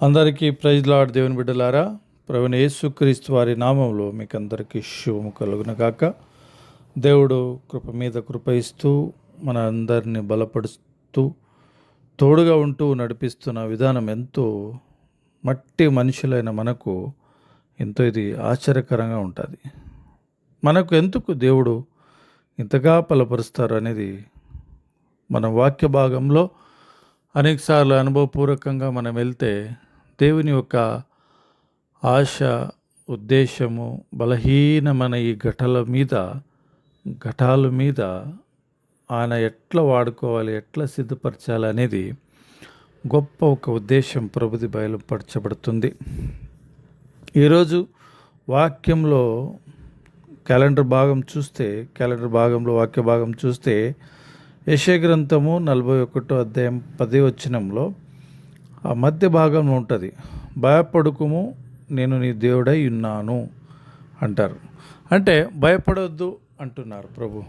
అందరికీ praise lord దేవుని బిడ్డలారా ప్రవీణ యేసుక్రీస్తు వారి నామంలో మీకు అందరికీ శుభము కలుగును కాక దేవుడు కృప మీద కృప ఇస్తూ మన అందరిని బలపరుస్తూ తోడుగా ఉంటూ నడిపిస్తున్న విధానం ఎంతో మట్టి మనుషులైన మనకు ఎంతో ఇది ఆశ్చర్యకరంగా ఉంటుంది. మనకు ఎందుకు దేవుడు ఇంతగా బలపరుస్తారు అనేది మన వాక్య భాగంలో అనేకసార్లు అనుభవపూర్వకంగా మనం వెళ్తే దేవుని యొక్క ఆశ ఉద్దేశము బలహీనమైన ఈ ఘటల మీద ఘటాల మీద ఆయన ఎట్లా వాడుకోవాలి ఎట్లా సిద్ధపరచాలి అనేది గొప్ప ఒక ఉద్దేశం ప్రభుది బయలుపరచబడుతుంది. ఈరోజు వాక్యంలో క్యాలెండర్ భాగం చూస్తే క్యాలెండర్ భాగంలో వాక్య భాగం చూస్తే యశ గ్రంథము నలభై ఒకటో అధ్యాయం పది వచ్చినంలో ఆ మధ్య భాగంలో ఉంటుంది. భయపడుకుము నేను నీ దేవుడై ఉన్నాను అంటారు. అంటే భయపడొద్దు అంటున్నారు ప్రభు.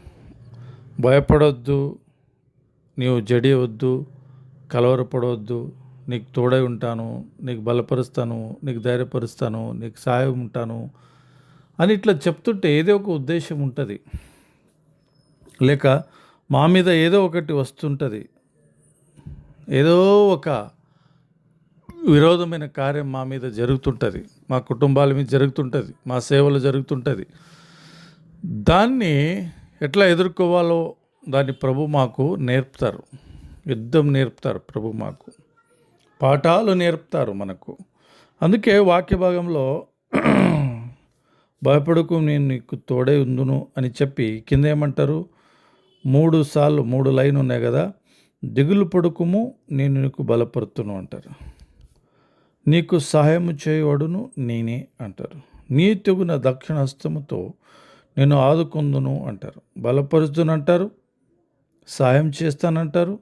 భయపడొద్దు నీవు జడియవద్దు కలవరపడవద్దు నీకు తోడై ఉంటాను నీకు బలపరుస్తాను నీకు ధైర్యపరుస్తాను నీకు సాయం ఉంటాను అని ఇట్లా చెప్తుంటే ఏదో ఒక ఉద్దేశం ఉంటుంది. లేక మా మీద ఏదో ఒకటి వస్తుంటుంది. ఏదో ఒక విరోధమైన కార్యం మా మీద జరుగుతుంటుంది. మా కుటుంబాల మీద జరుగుతుంటుంది. మా సేవలు జరుగుతుంటుంది. దాన్ని ఎట్లా ఎదుర్కోవాలో దాన్ని ప్రభు మాకు నేర్పుతారు. యుద్ధం నేర్పుతారు ప్రభు మాకు. పాఠాలు నేర్పుతారు మనకు. అందుకే వాక్య భాగంలో భయపడకు నేను నీకు తోడే ఉందును అని చెప్పి కింద ఏమంటారు? మూడు సార్లు మూడు లైన్ ఉన్నాయి కదా. దిగులు పడుకుము నేను నీకు బలపరుతును అంటారు. నీకు సహాయము చేయవడును నేనే అంటారు. నీ తెగున దక్షిణ హస్తముతో నేను ఆదుకుందును అంటారు. బలపరుస్తును అంటారు సాయం చేస్తానంటారు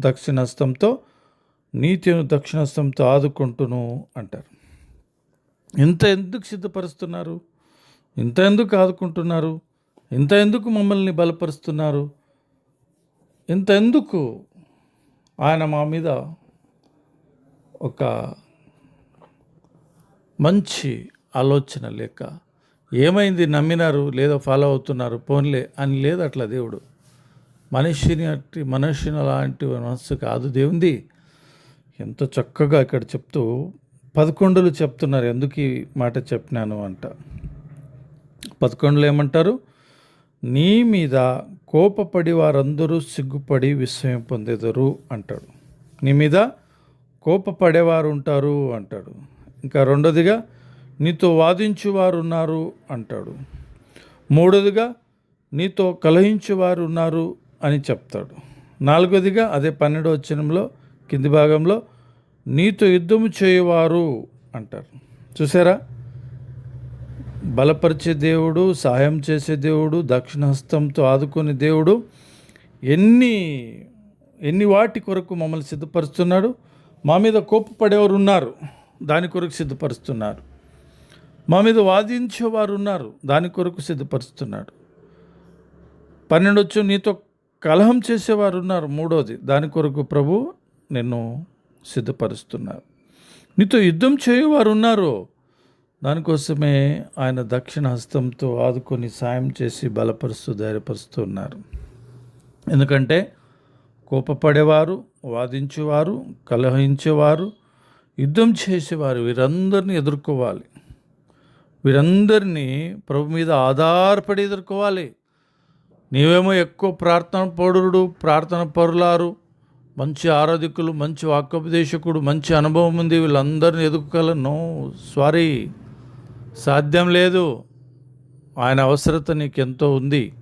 దక్షిణహస్తంతో నీతిను దక్షిణహస్తంతో ఆదుకుంటును అంటారు. ఇంత ఎందుకు సిద్ధపరుస్తున్నారు? ఇంత ఎందుకు ఆదుకుంటున్నారు? ఇంత ఎందుకు మమ్మల్ని బలపరుస్తున్నారు? ఇంత ఎందుకు ఆయన మా మీద ఒక మంచి ఆలోచన లేక ఏమైంది నమ్మినారు లేదో ఫాలో అవుతున్నారు? పోన్లే అని లేదు అట్లా దేవుడు. మనిషిని అట్టి మనిషిని అలాంటి మనస్సు కాదు దేవుంది. ఎంతో చక్కగా ఇక్కడ చెప్తూ పదకొండులు చెప్తున్నారు. ఎందుకు ఈ మాట చెప్పినాను అంట. పదకొండులు ఏమంటారు? నీ మీద కోపపడి వారందరూ సిగ్గుపడి విస్మయం పొందేదరు అంటాడు. నీ మీద కోపపడేవారు ఉంటారు అంటాడు. ఇంకా రెండోదిగా నీతో వాదించువారు ఉన్నారు అంటాడు. మూడోదిగా నీతో కలహించువారు ఉన్నారు అని చెప్తాడు. నాలుగోదిగా అదే పన్నెండో వచ్చినంలో కింది భాగంలో నీతో యుద్ధము చేయవారు అంటారు. చూసారా? బలపరిచే దేవుడు సహాయం చేసే దేవుడు దక్షిణహస్తంతో ఆదుకునే దేవుడు ఎన్ని ఎన్ని వాటి కొరకు మమ్మల్ని సిద్ధపరుస్తున్నాడు? మా మీద కోపపడేవారు ఉన్నారు దాని కొరకు సిద్ధపరుస్తున్నారు. మా మీద వాదించేవారు ఉన్నారు దాని కొరకు సిద్ధపరుస్తున్నాడు. పన్నెండొచ్చు నీతో కలహం చేసేవారు ఉన్నారు మూడోది దాని కొరకు ప్రభు నిన్ను సిద్ధపరుస్తున్నారు. నీతో యుద్ధం చేయవారు ఉన్నారు దానికోసమే ఆయన దక్షిణ హస్తంతో ఆదుకొని సాయం చేసి బలపరుస్తూ ధైర్యపరుస్తూ ఉన్నారు. ఎందుకంటే కోపపడేవారు వాదించేవారు కలహించేవారు యుద్ధం చేసేవారు వీరందరినీ ఎదుర్కోవాలి. వీరందరినీ ప్రభు మీద ఆధారపడి ఎదుర్కోవాలి. నీవేమో ఎక్కువ ప్రార్థన పౌరుడు ప్రార్థన పరులారు మంచి ఆరాధికులు మంచి వాక్యోపదేశకుడు మంచి అనుభవం ఉంది వీళ్ళందరిని ఎదుర్కోగలను సారీ సాధ్యం లేదు. ఆయన అవసరత నీకు ఎంతో ఉంది.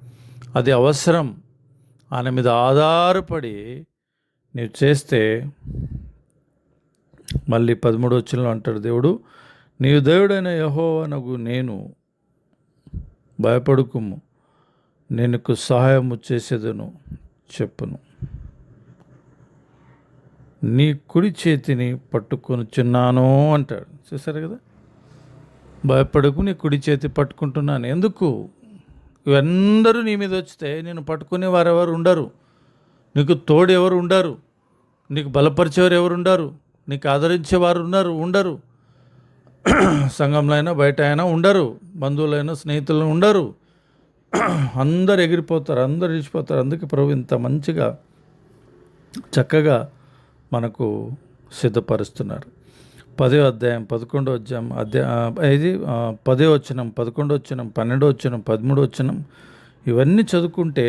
అది అవసరం. ఆయన మీద ఆధారపడి నీవు చేస్తే మళ్ళీ పదమూడు వచ్చిన అంటాడు దేవుడు నీవు దేవుడైన యహోవనగు నేను భయపడుకుము నేను సహాయము చేసేదను చెప్పును. నీ కుడి చేతిని పట్టుకొని చిన్నాను అంటాడు. చూసారు కదా? భయపడకు నీ కుడి చేతి పట్టుకుంటున్నాను. ఎందుకు? ఇవందరూ నీ మీద వచ్చితే నేను పట్టుకునే వారెవరు ఉండరు. నీకు తోడు ఎవరు ఉండరు. నీకు బలపరిచేవారు ఎవరు ఉండరు నీకు ఆదరించేవారు ఉన్నారు ఉండరు. సంఘంలో అయినా బయట అయినా ఉండరు. బంధువులైనా స్నేహితులు ఉండరు. అందరు ఎగిరిపోతారు అందరు ఇచ్చిపోతారు అందుకే ప్రభు ఇంత మంచిగా చక్కగా మనకు సిద్ధపరుస్తున్నారు. పదో అధ్యాయం పదకొండో అధ్యాయం అధ్యాయ ఇది ఆ, పదో వచ్చినం పదకొండో వచ్చినం పన్నెండో వచ్చినం పదమూడో వచ్చినం ఇవన్నీ చదువుకుంటే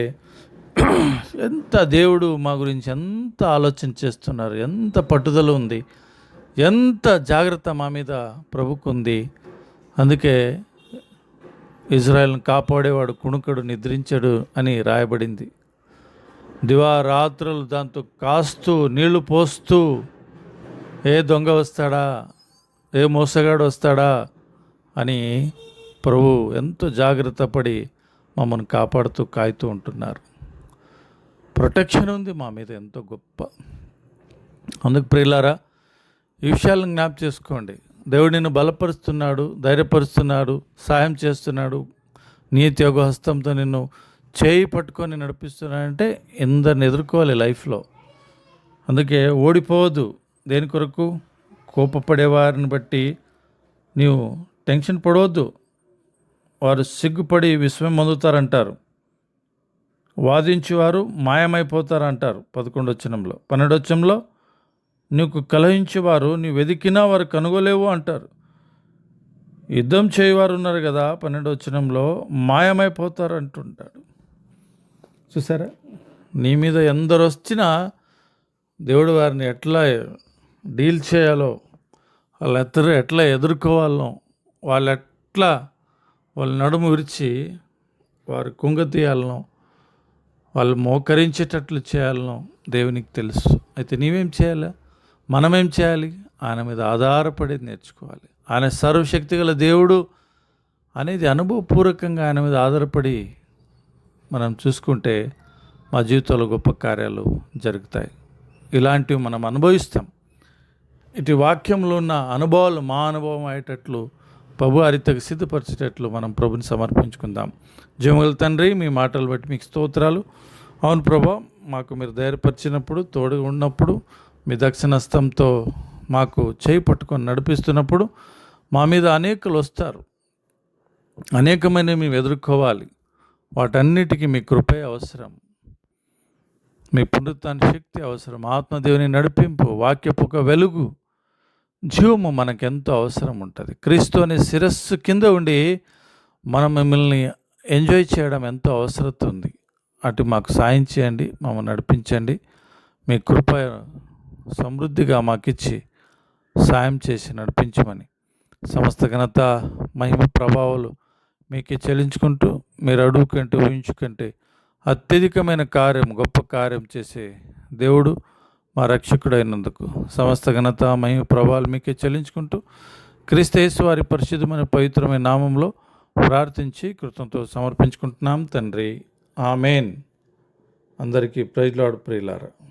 ఎంత దేవుడు మా గురించి ఎంత ఆలోచన చేస్తున్నారు ఎంత పట్టుదల ఉంది ఎంత జాగ్రత్త మా మీద ప్రభుకుంది అందుకే ఇజ్రాయెల్ని కాపాడేవాడు కుణుకడు నిద్రించడు అని రాయబడింది. దివారాత్రులు దాంతో కాస్తూ నీళ్ళు పోస్తూ ఏ దొంగ వస్తాడా? ఏ మోసగాడు వస్తాడా? అని ప్రభు ఎంతో జాగ్రత్త పడి మమ్మల్ని కాపాడుతూ కాయుతూ ఉంటున్నారు. ప్రొటెక్షన్ ఉంది మా మీద ఎంతో గొప్ప. అందుకు ప్రియులారా ఈ విషయాలను జ్ఞాప చేసుకోండి. దేవుడు నిన్ను బలపరుస్తున్నాడు ధైర్యపరుస్తున్నాడు సాయం చేస్తున్నాడు. నీతి యోగ హస్తంతో నిన్ను చేయి పట్టుకొని నడిపిస్తున్నాడంటే ఎందరిని ఎదుర్కోవాలి లైఫ్లో. అందుకే ఓడిపోవద్దు. దేని కొరకు? కోపపడే వారిని బట్టి నీవు టెన్షన్ పడవద్దు. వారు సిగ్గుపడి విశ్వం పొందుతారంటారు. వాదించేవారు మాయమైపోతారు అంటారు పన్నెండొచ్చంలో పన్నెండు నీకు కలహించేవారు నీ వెతికినా వారు కనుగోలేవు అంటారు. యుద్ధం చేయవారు ఉన్నారు కదా పన్నెండొచ్చనంలో మాయమైపోతారు అంటుంటాడు చూసారా? నీ మీద ఎందరు వచ్చినా దేవుడు వారిని ఎట్లా డీల్ చేయాలో వాళ్ళెత్తరు ఎట్లా ఎదుర్కోవాలో వాళ్ళు ఎట్లా వాళ్ళ నడుము విరిచి వారు కుంగతీయాలనో వాళ్ళు మోకరించేటట్లు చేయాలనో దేవునికి తెలుసు. అయితే నీవేం చేయాలి? మనమేం చేయాలి? ఆయన మీద ఆధారపడి నేర్చుకోవాలి. ఆయన సర్వశక్తి గల దేవుడు అనేది అనుభవపూర్వకంగా ఆయన మీద ఆధారపడి మనం చూసుకుంటే మా జీవితంలో గొప్ప కార్యాలు జరుగుతాయి. ఇలాంటివి మనం అనుభవిస్తాం. ఇటు వాక్యంలో ఉన్న అనుభవాలు మా అనుభవం అయ్యేటట్లు ప్రభు హరితకు సిద్ధపరిచేటట్లు మనం ప్రభుని సమర్పించుకుందాం. జీవగల తండ్రి మీ మాటలు బట్టి మీకు స్తోత్రాలు. అవును ప్రభా మాకు మీరు ధైర్యపరిచినప్పుడు తోడుగా ఉన్నప్పుడు మీ దక్షిణస్తంతో మాకు చేయి పట్టుకొని నడిపిస్తున్నప్పుడు మా మీద అనేకులు వస్తారు. అనేకమైన మేము ఎదుర్కోవాలి. వాటన్నిటికీ మీ కృపే అవసరం. మీ పునరుత్న శక్తి అవసరం. ఆత్మదేవుని నడిపింపు వాక్యపు ఒక వెలుగు. జీవము మనకెంతో అవసరం ఉంటుంది. క్రీస్తు అనే శిరస్సు కింద ఉండి మనం మిమ్మల్ని ఎంజాయ్ చేయడం ఎంతో అవసరం ఉంది అటు మాకు సాయం చేయండి మమ్మల్ని నడిపించండి. మీ కృప సమృద్ధిగా మాకిచ్చి సాయం చేసి నడిపించమని సమస్త ఘనత మహిమ ప్రభావాలు మీకే చెల్లించుకుంటూ మీరు అడుగుకంటే ఊహించుకుంటే అత్యధికమైన కార్యం గొప్ప కార్యం చేసే దేవుడు. మా రక్షకుడైనందుకు సమస్త ఘనత మహిమ ప్రభావాలు మీకే చెల్లించుకుంటూ క్రీస్తేసు వారి పరిశుద్ధమైన పవిత్రమైన నామంలో ప్రార్థించి కృతంతో సమర్పించుకుంటున్నాం తండ్రి. ఆమెన్. అందరికీ ప్రైజ్లాడు ప్రియులారా.